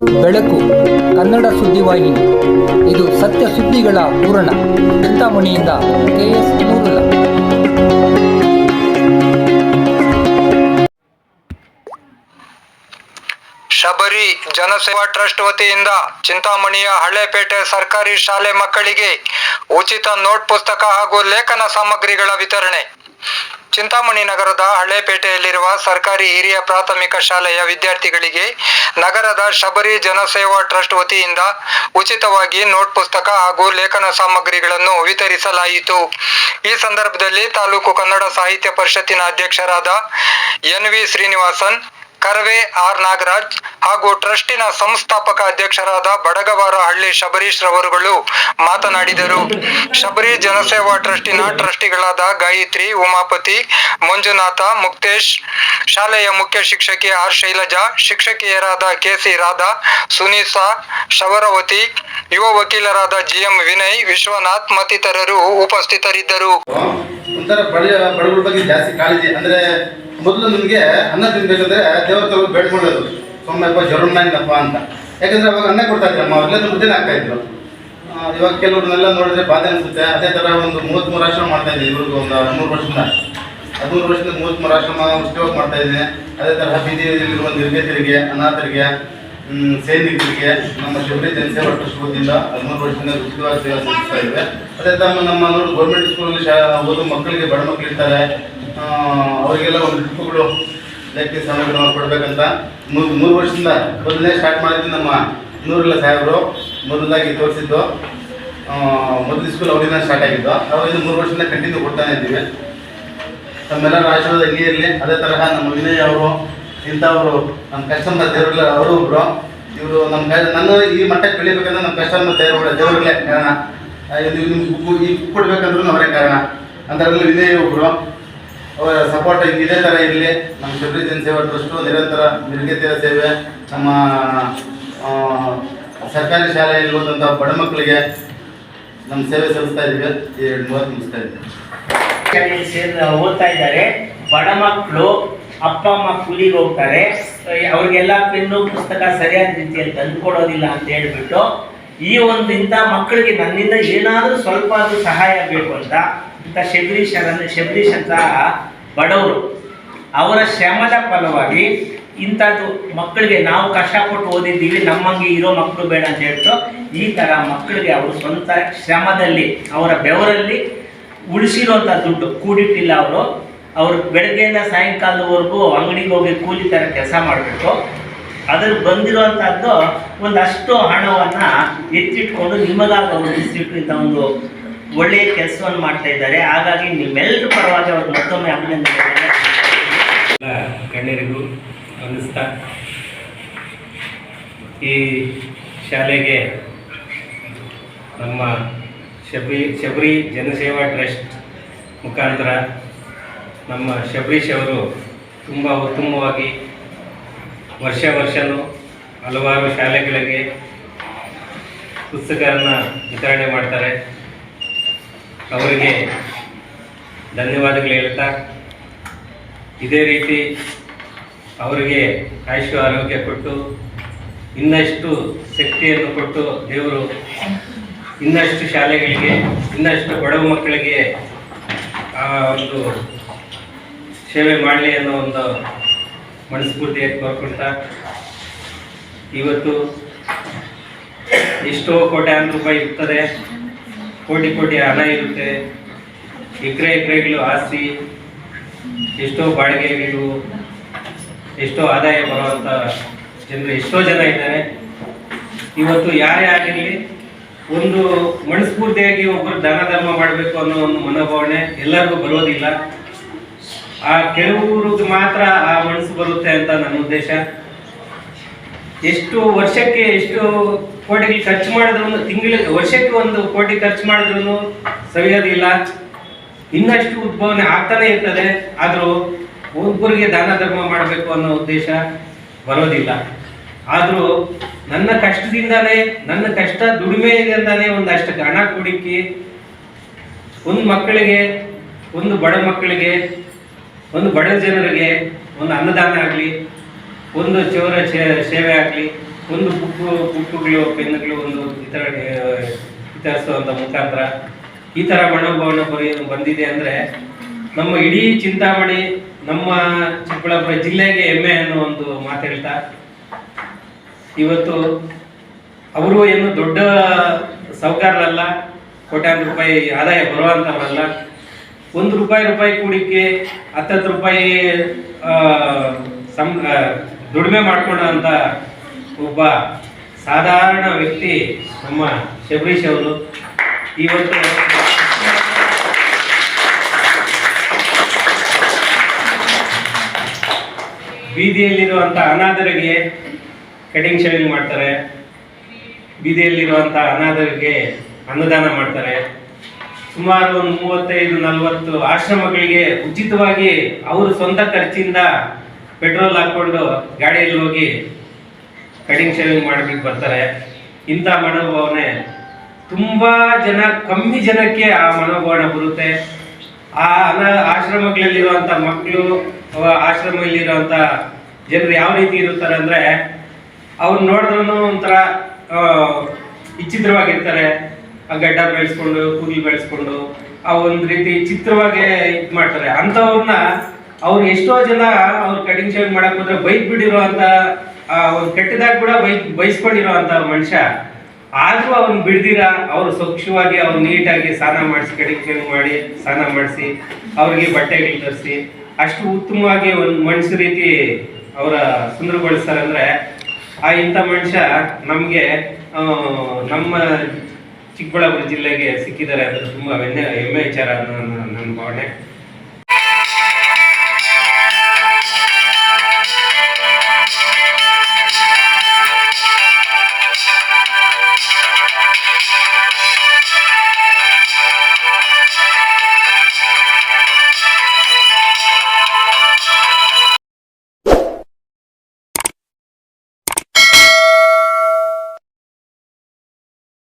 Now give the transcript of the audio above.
ಬೆಳಕು, ಕನ್ನಡ ಸುದ್ದಿವಾಹಿನಿ ಇದು ಸತ್ಯ ಸುದ್ದಿಗಳ ಪೂರಣ ಚಿಂತಾಮಣಿಯಿಂದ ಕೆಎಸ್ ಮೂರುಲ ಶಬರಿ ಜನಸೇವಾ ಟ್ರಸ್ಟ್ ವತಿಯಿಂದ ಚಿಂತಾಮಣಿಯ ಹಳೇಪೇಟೆ ಸರ್ಕಾರಿ ಶಾಲೆ ಮಕ್ಕಳಿಗೆ ಉಚಿತ ನೋಟ್ ಪುಸ್ತಕ ಹಾಗೂ ಲೇಖನ ಸಾಮಗ್ರಿಗಳ ವಿತರಣೆ. ಚಿಂತಾಮಣಿ ನಗರದ ಹಳೇಪೇಟೆಯಲ್ಲಿರುವ ಸರ್ಕಾರಿ ಹಿರಿಯ ಪ್ರಾಥಮಿಕ ಶಾಲೆಯ ವಿದ್ಯಾರ್ಥಿಗಳಿಗೆ ನಗರದ ಶಬರಿ ಜನಸೇವಾ ಟ್ರಸ್ಟ್ ವತಿಯಿಂದ ಉಚಿತವಾಗಿ ನೋಟ್ ಪುಸ್ತಕ ಹಾಗೂ ಲೇಖನ ಸಾಮಗ್ರಿಗಳನ್ನು ವಿತರಿಸಲಾಯಿತು. ಈ ಸಂದರ್ಭದಲ್ಲಿ ತಾಲೂಕು ಕನ್ನಡ ಸಾಹಿತ್ಯ ಪರಿಷತ್ತಿನ ಅಧ್ಯಕ್ಷರಾದ N V Srinivasan Karave R Nagaraj ಹಾಗೂ ಟ್ರಸ್ಟಿನ ಸಂಸ್ಥಾಪಕ ಅಧ್ಯಕ್ಷರಾದ ಬಡಗವಾರ ಹಳ್ಳಿ ಶಬರೀಶ್ ರವರುಗಳು ಮಾತನಾಡಿದರು. ಶಬರಿ ಜನಸೇವಾ ಟ್ರಸ್ಟಿನ ಟ್ರಸ್ಟಿಗಳಾದ ಗಾಯತ್ರಿ, ಉಮಾಪತಿ, ಮಂಜುನಾಥ, ಮುಕ್ತೇಶ್, ಶಾಲೆಯ ಮುಖ್ಯ ಶಿಕ್ಷಕಿ ಆರ್ ಶೈಲಜಾ, ಶಿಕ್ಷಕಿಯರಾದ ಕೆಸಿ ರಾಧಾ ಸುನೀಸಾ ಶವರವತಿ ಯುವ ವಕೀಲರಾದ ಜಿಎಂ ವಿನಯ್, ವಿಶ್ವನಾಥ್ ಮತ್ತಿತರರು ಉಪಸ್ಥಿತರಿದ್ದರು. ಜಾಸ್ತಿ ಕಾಳಜಿ, ಅಂದ್ರೆ ಮೊದಲು ನಿಮಗೆ ಅನ್ನ ತಿನ್ಬೇಕಂದ್ರೆ ದೇವ್ರ ತಗೊಂಡು ಬೇಡ್ಕೊಳ್ಳೋದು ಸೊಮ್ಮಪ್ಪ ಜ್ವರಣ್ಣಪ್ಪ ಅಂತ. ಯಾಕಂದ್ರೆ ಅವಾಗ ಅನ್ನ ಕೊಡ್ತಾ ಇದ್ರು ಅಮ್ಮ ಮುದ್ದೆನೇ ಆಗ್ತಾ ಇದ್ರು ಇವಾಗ ಕೆಲವ್ರನ್ನೆಲ್ಲ ನೋಡಿದ್ರೆ ಬಾಧೆ ಅನ್ಸುತ್ತೆ. ಅದೇ ಥರ ಒಂದು ಮೂವತ್ತ್ಮೂರು ಆಶ್ರಮ ಮಾಡ್ತಾ ಇದ್ದೀನಿ ಇವ್ರಿಗೆ ಒಂದು ಹದಿಮೂರು ವರ್ಷದಿಂದ. ಹದಿಮೂರು ವರ್ಷದಿಂದ ಮೂವತ್ತ್ಮೂರು ಆಶ್ರಮ ಉದ್ಯೋಗ ಮಾಡ್ತಾ ಇದ್ದೀನಿ. ಅದೇ ತರಹ ಬೀದಿಯಲ್ಲಿರುವ ನಿರ್ಗತಿಯರಿಗೆ ಅನಾಥರಿಗೆ ಸೈನಿಕರಿಗೆ ನಮ್ಮ ಶಿವರಿ ಅಷ್ಟು ಸ್ಕೂಲ್ದಿಂದ ಹದಿಮೂರು ವರ್ಷದಿಂದ ಉಚಿತವಾಗಿ ಸೇವೆ ಸಲ್ಲಿಸ್ತಾ ಇವೆ ಅದೇ ತಮ್ಮ ನಮ್ಮ ನೋಡಿ ಗೌರ್ಮೆಂಟ್ ಸ್ಕೂಲಲ್ಲಿ ಶಾ ಓದೋ ಮಕ್ಕಳಿಗೆ ಬಡ ಮಕ್ಕಳು ಇರ್ತಾರೆ ಆ, ಅವರಿಗೆಲ್ಲ ಒಂದು ಟ್ರಿಪ್ಗಳು ಇದಕ್ಕೆ ಸಾಮಗ್ರಿ ಕೊಡಬೇಕಂತ. ಮೂರು ಮೂರು ವರ್ಷದಿಂದ ಮೊದಲನೇ ಸ್ಟಾರ್ಟ್ ಮಾಡಿದ್ದು ನಮ್ಮ ನೂರಿಲ್ಲ ಸಾಹೇಬರು. ಮೊದಲಾಗಿ ತೋರಿಸಿದ್ದು. ಮೊದಲ ಸ್ಕೂಲ್ ಅವರಿಂದ ಸ್ಟಾರ್ಟ್ ಆಗಿದ್ದು. ಅವರಿಂದ ಮೂರು ವರ್ಷದಿಂದ ಕಂಟಿನ್ಯೂ ಕೊಡ್ತಾನೆ ಇದ್ದೀವಿ. ತಮ್ಮೆಲ್ಲರ ಆಶೀರ್ವಾದ ಹಿಂಗೆ ಇರಲಿ. ಅದೇ ತರಹ ನಮ್ಮ ವಿನಯ್ ಅವರು ಇಂಥವರು ನಮ್ಮ ಕಸ್ಟಮರ್ ದೇವರಲ್ಲ, ಅವರು ಒಬ್ಬರು ಇವರು ನಮ್ಮ ನನ್ನ ಈ ಮಟ್ಟಕ್ಕೆ ಬೆಳಿಬೇಕಂದ್ರೆ ನಮ್ಮ ಕಸ್ಟಮರ್ ದೇವರುಗಳ ದೇವರುಗಳೇ ಕಾರಣ. ಇದು ನಿಮ್ಗೆ ಈ ಬುಕ್ ಕೊಡ್ಬೇಕಂದ್ರೂ ಅವರೇ ಕಾರಣ. ಅಂತ ವಿನಯ್ ಒಬ್ರು. ಅವರ ಸಪೋರ್ಟ್ ಇದೇ ಥರ ಇರಲಿ. ನಮ್ಮ ಶಬರಿ ಸೇವಾ ಟ್ರಸ್ಟು ನಿರಂತರ ನಿರ್ಗತಿಯ ಸೇವೆ. ನಮ್ಮ ಸರ್ಕಾರಿ ಶಾಲೆಯಲ್ಲಿ ಹೋದಂಥ ಬಡ ಮಕ್ಕಳಿಗೆ ನಮ್ಮ ಸೇವೆ ಸಲ್ಲಿಸ್ತಾ ಇದ್ದೀವಿ. ಎರಡು ಮೂವತ್ತು ಮುಗಿಸ್ತಾ ಇದ್ದೀವಿ. ಓದ್ತಾ ಇದ್ದಾರೆ. ಬಡ ಮಕ್ಕಳು ಅಪ್ಪ ಅಮ್ಮ ಕೂಲಿಗೆ ಹೋಗ್ತಾರೆ. ಅವ್ರಿಗೆಲ್ಲ ಪೆನ್ನು, ಪುಸ್ತಕ ಸರಿಯಾದ ರೀತಿಯಲ್ಲಿ ತಂದುಕೊಡೋದಿಲ್ಲ ಅಂತ ಹೇಳ್ಬಿಟ್ಟು ಈ ಒಂದು ಇಂಥ ಮಕ್ಕಳಿಗೆ ನನ್ನಿಂದ ಏನಾದರೂ ಸ್ವಲ್ಪ ಆದರೂ ಸಹಾಯ ಬೇಕು ಅಂತ ಇಂಥ ಶಬರೀಶ್ ಶಬರೀಶ್ ಅಂತ ಬಡವರು, ಅವರ ಶ್ರಮದ ಫಲವಾಗಿ ಇಂಥದ್ದು ಮಕ್ಕಳಿಗೆ ನಾವು ಕಷ್ಟಪಟ್ಟು ಓದಿದ್ದೀವಿ, ನಮ್ಮಂಗೆ ಇರೋ ಮಕ್ಕಳು ಬೇಡ ಅಂತ ಹೇಳ್ತು ಈ ಥರ ಮಕ್ಕಳಿಗೆ ಅವರು ಸ್ವಂತ ಶ್ರಮದಲ್ಲಿ, ಅವರ ಬೆವರಲ್ಲಿ ಉಳಿಸಿರುವಂಥ ದುಡ್ಡು ಕೂಡಿಟ್ಟಿಲ್ಲ ಅವರು ಅವರು ಬೆಳಗ್ಗೆಯಿಂದ ಸಾಯಂಕಾಲದವರೆಗೂ ಅಂಗಡಿಗೆ ಹೋಗಿ ಕೂಲಿ ಥರ ಕೆಲಸ ಮಾಡಿಬಿಟ್ಟು ಅದ್ರಲ್ಲಿ ಬಂದಿರುವಂತಹದ್ದು ಒಂದಷ್ಟು ಹಣವನ್ನ ಎತ್ತಿಟ್ಕೊಂಡು ನಿಮಗಾಗಿ ಅವರು ಇಂಥ ಒಂದು ಒಳ್ಳೆಯ ಕೆಲಸವನ್ನು ಮಾಡ್ತಾ ಇದ್ದಾರೆ. ಹಾಗಾಗಿ ನಿಮ್ಮೆಲ್ಲರ ಪರವಾಗಿ ಅವ್ರಿಗೆ ಮತ್ತೊಮ್ಮೆ ಅಭಿನಂದನೆ ಗಣ್ಯರಿಗೂ ಅನ್ನಿಸ್ತಾ, ಈ ಶಾಲೆಗೆ ನಮ್ಮ ಶಬರಿ ಶಬರಿ ಜನಸೇವಾ ಟ್ರಸ್ಟ್ ಮುಖಾಂತರ ನಮ್ಮ ಶಬರೀಶ್ ಅವರು ತುಂಬ ಉತ್ತಮವಾಗಿ ವರ್ಷ ವರ್ಷವೂ ಹಲವಾರು ಶಾಲೆಗಳಿಗೆ ಪುಸ್ತಕಗಳನ್ನು ವಿತರಣೆ ಮಾಡ್ತಾರೆ. ಅವರಿಗೆ ಧನ್ಯವಾದಗಳು ಹೇಳ್ತಾ, ಇದೇ ರೀತಿ ಅವರಿಗೆ ಆಯುಷ್ಯ ಆರೋಗ್ಯ ಕೊಟ್ಟು, ಇನ್ನಷ್ಟು ಶಕ್ತಿಯನ್ನು ಕೊಟ್ಟು ದೇವರು ಇನ್ನಷ್ಟು ಶಾಲೆಗಳಿಗೆ, ಇನ್ನಷ್ಟು ಬಡವ ಮಕ್ಕಳಿಗೆ ಆ ಒಂದು ಸೇವೆ ಮಾಡಲಿ ಅನ್ನೋ ಒಂದು ಮನಸ್ಫೂರ್ತಿಯನ್ನು ಕೋರ್ಕೊಳ್ತಾ ಇವತ್ತು ಎಷ್ಟೋ ಕೋಟ್ಯಾಂತರ ರೂಪಾಯಿ ಇರ್ತದೆ. ಕೋಟಿ ಕೋಟಿ ಹಣ ಇರುತ್ತೆ. ಎಕರೆ ಎಕರೆಗಳು ಆಸ್ತಿ, ಎಷ್ಟೋ ಬಾಡಿಗೆಗಳು, ಎಷ್ಟೋ ಆದಾಯ ಬರುವಂಥ ಜನರು, ಎಷ್ಟೋ ಜನ ಇದ್ದಾರೆ. ಇವತ್ತು ಯಾರೇ ಆಗಿರಲಿ, ಒಂದು ಮನಸ್ಫೂರ್ತಿಯಾಗಿ ಒಬ್ಬರು ದಾನ ಧರ್ಮ ಮಾಡಬೇಕು ಅನ್ನೋ ಒಂದು ಮನೋಭಾವನೆ ಎಲ್ಲರಿಗೂ ಬರೋದಿಲ್ಲ. ಆ ಕೆಲವ್ರಿಗೆ ಮಾತ್ರ ಆ ಮನಸ್ಸು ಬರುತ್ತೆ ಅಂತ ನನ್ನ ಉದ್ದೇಶ. ಎಷ್ಟು ವರ್ಷಕ್ಕೆ ಎಷ್ಟು ಕೋಟಿಗೆ ಖರ್ಚು ಮಾಡಿದ್ರು ತಿಂಗಳ, ವರ್ಷಕ್ಕೆ ಒಂದು ಕೋಟಿ ಖರ್ಚು ಮಾಡಿದ್ರು ಸವಿಯೋದಿಲ್ಲ ಇನ್ನಷ್ಟು ಉದ್ಭವನೆ ಆಗ್ತಾನೆ ಇರ್ತದೆ, ಆದರೂ ಒಬ್ಬರಿಗೆ ದಾನ ಧರ್ಮ ಮಾಡಬೇಕು ಅನ್ನೋ ಉದ್ದೇಶ ಬರೋದಿಲ್ಲ. ಆದರೂ ನನ್ನ ಕಷ್ಟದಿಂದಾನೇ, ನನ್ನ ಕಷ್ಟ ದುಡಿಮೆಯಿಂದಾನೇ ಒಂದಷ್ಟು ಹಣ ಕೂಡಿಕ್ಕಿ ಒಂದು ಮಕ್ಕಳಿಗೆ, ಒಂದು ಬಡ ಮಕ್ಕಳಿಗೆ ಒಂದು ಬಡ ಜನರಿಗೆ ಒಂದು ಅನ್ನದಾನ ಆಗಲಿ, ಒಂದು ಚೌರ ಸೇವೆ ಆಗಲಿ, ಒಂದು ಬುಕ್ಕು ಬುಕ್ಕುಗಳು ಪೆನ್ನುಗಳು, ಒಂದು ಇತರ ವಿತರಿಸುವಂಥ ಮುಖಾಂತರ ಈ ಥರ ಮನೋಭಾವನೆ ಬರೀ, ಬಂದಿದೆ ಅಂದರೆ ನಮ್ಮ ಇಡೀ ಚಿಂತಾಮಣಿ ನಮ್ಮ ಚಿಕ್ಕಬಳ್ಳಾಪುರ ಜಿಲ್ಲೆಗೆ ಹೆಮ್ಮೆ ಅನ್ನೋ ಒಂದು ಮಾತು ಹೇಳ್ತಾ, ಇವತ್ತು ಅವರು ಏನು ದೊಡ್ಡ ಸಾಹುಕಾರರಲ್ಲ ಕೋಟ್ಯಾಂತರ ರೂಪಾಯಿ ಆದಾಯ ಬರುವಂಥವರಲ್ಲ ಒಂದು ರೂಪಾಯಿ ರೂಪಾಯಿ ಕೂಡಿಕೆ, ಹತ್ತತ್ತು ರೂಪಾಯಿ ಸಂ ದುಡಿಮೆ ಅಂತ ಒಬ್ಬ ಸಾಧಾರಣ ವ್ಯಕ್ತಿ ನಮ್ಮ ಶಬರೀಶ್ ಅವರು ಇವತ್ತು ಬೀದಿಯಲ್ಲಿರುವಂಥ ಅನಾಥರಿಗೆ ಕಟಿಂಗ್ ಶೇವಿಂಗ್ ಮಾಡ್ತಾರೆ. ಬೀದಿಯಲ್ಲಿರುವಂಥ ಅನಾಥರಿಗೆ ಅನ್ನದಾನ ಮಾಡ್ತಾರೆ. ಸುಮಾರು ಒಂದು ಮೂವತ್ತೈದು, ನಲವತ್ತು ಆಶ್ರಮಗಳಿಗೆ ಉಚಿತವಾಗಿ ಅವರು ಸ್ವಂತ ಖರ್ಚಿಂದ ಪೆಟ್ರೋಲ್ ಹಾಕ್ಕೊಂಡು ಗಾಡಿಯಲ್ಲಿ ಹೋಗಿ ಕಟಿಂಗ್ ಶೇವಿಂಗ್ ಮಾಡ್ಬಿಟ್ಟು ಬರ್ತಾರೆ. ಇಂಥ ಮನೋಭಾವನೆ ತುಂಬಾ ಜನ, ಕಮ್ಮಿ ಜನಕ್ಕೆ ಆ ಮನೋಭಾವನೆ ಬರುತ್ತೆ. ಆ ಅನ, ಆಶ್ರಮಗಳಲ್ಲಿರುವಂಥ ಮಕ್ಕಳು ಆಶ್ರಮದಲ್ಲಿರುವಂಥ ಜನರು ಯಾವ ರೀತಿ ಇರುತ್ತಾರೆ ಅಂದ್ರೆ, ಅವ್ರು ನೋಡಿದ್ರು ಒಂಥರ ವಿಚಿತ್ರವಾಗಿರ್ತಾರೆ. ಗಡ್ಡ ಬೆಳೆಸ್ಕೊಂಡು ಕೂದಲು ಬೆಳೆಸ್ಕೊಂಡು, ಆ ಒಂದು ರೀತಿ ಚಿತ್ರವಾಗಿ ಇದು ಮಾಡ್ತಾರೆ. ಅಂಥವ್ರನ್ನ ಅವ್ರು ಎಷ್ಟೋ ಜನ ಅವ್ರು ಕಟಿಂಗ್ ಶೇವ್ ಮಾಡಕ್ ಹೋದ್ರೆ ಬೈಕ್ ಬಿಡಿರೋ ಅಂತ ಒಂದು ಕೆಟ್ಟದಾಗ ಕೂಡ ಬೈಕ್ ಬೈಸ್ಕೊಂಡಿರೋ ಅಂತ ಮನುಷ್ಯ, ಆದ್ರೂ ಅವ್ರನ್ನ ಬಿಡ್ದಿರ, ಅವ್ರು ಸ್ವಚ್ಛವಾಗಿ ಅವ್ರು ನೀಟಾಗಿ ಸ್ನಾನ ಮಾಡಿಸಿ, ಕಟಿಂಗ್ ಶೇವ್ ಮಾಡಿ ಸ್ನಾನ ಮಾಡಿಸಿ, ಅವ್ರಿಗೆ ಬಟ್ಟೆಗಳು ತರಿಸಿ, ಅಷ್ಟು ಉತ್ತಮವಾಗಿ ಒಂದು ಮನುಷ್ಯ ರೀತಿ ಅವರ ಸುಂದರಗೊಳಿಸ್ತಾರೆ ಅಂದ್ರೆ ಆ ಇಂಥ ಮನುಷ್ಯ ನಮಗೆ ನಮ್ಮ ಚಿಕ್ಕಬಳ್ಳಾಪುರ ಜಿಲ್ಲೆಗೆ ಸಿಕ್ಕಿದ್ದಾರೆ ಅದು ತುಂಬಾ ಹೆಮ್ಮೆ ಹೆಮ್ಮೆ ವಿಚಾರ ಅನ್ನೋ ನನ್ನ ನನ್ನ ಭಾವನೆ.